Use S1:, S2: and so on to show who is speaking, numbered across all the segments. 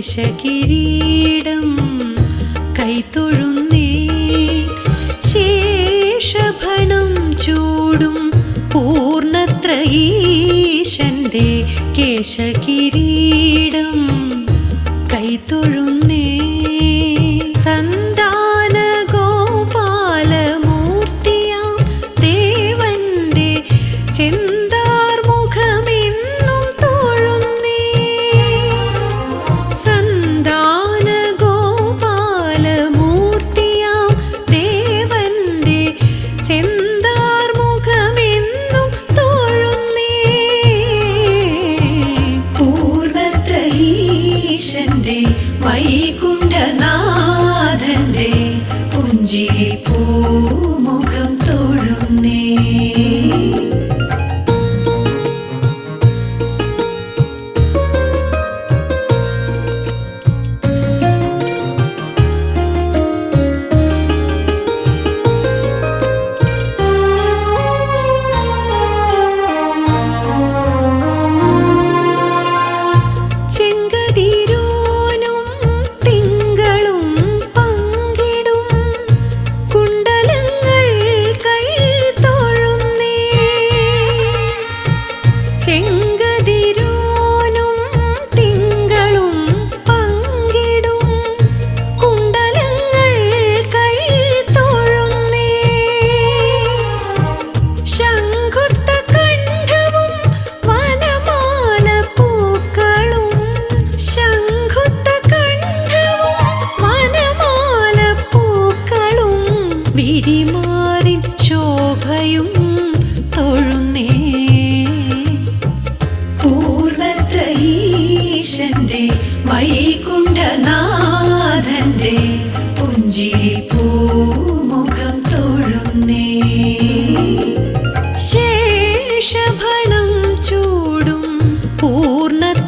S1: കേശകിരീടം കൈത്തൊഴുന്നേ ശേഷഭണം ചൂടും പൂർണത്രയീശന്റെ കേശകിരീടം കൈത്തൊഴുന്നു Ooh.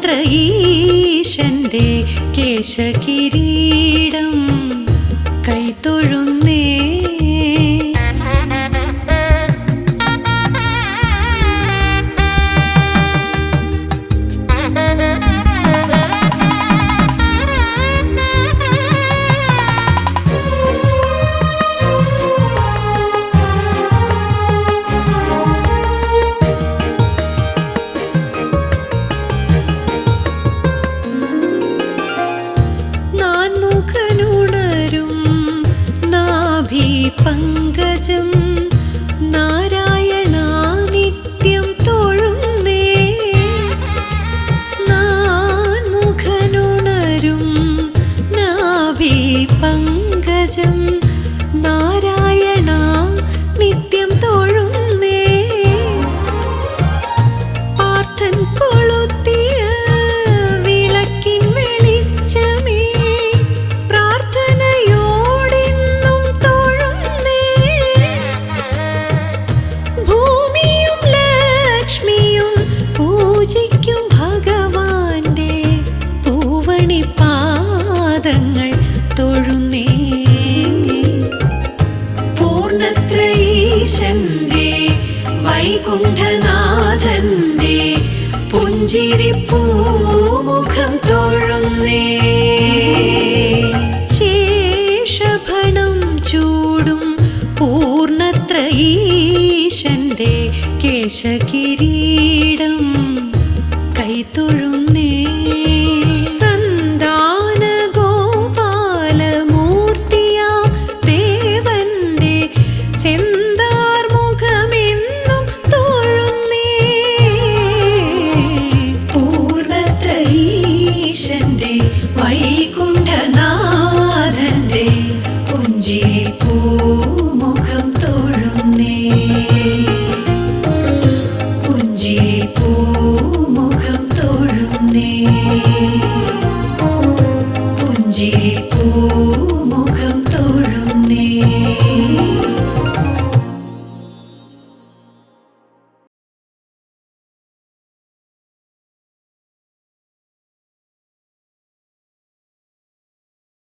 S1: മാത്രീശന്റെ ഈശന്റെ കേശകിരീടം കൈതൊഴുന്ന പങ്കജം ഈശന്റെ വൈകുണ്ഠനാഥന്റെ പുഞ്ചിരി പൂമുഖം തൊഴുന്നേ. ശേഷഭണം ചൂടും പൂർണത്രയീശന്റെ കേശകിരീടം.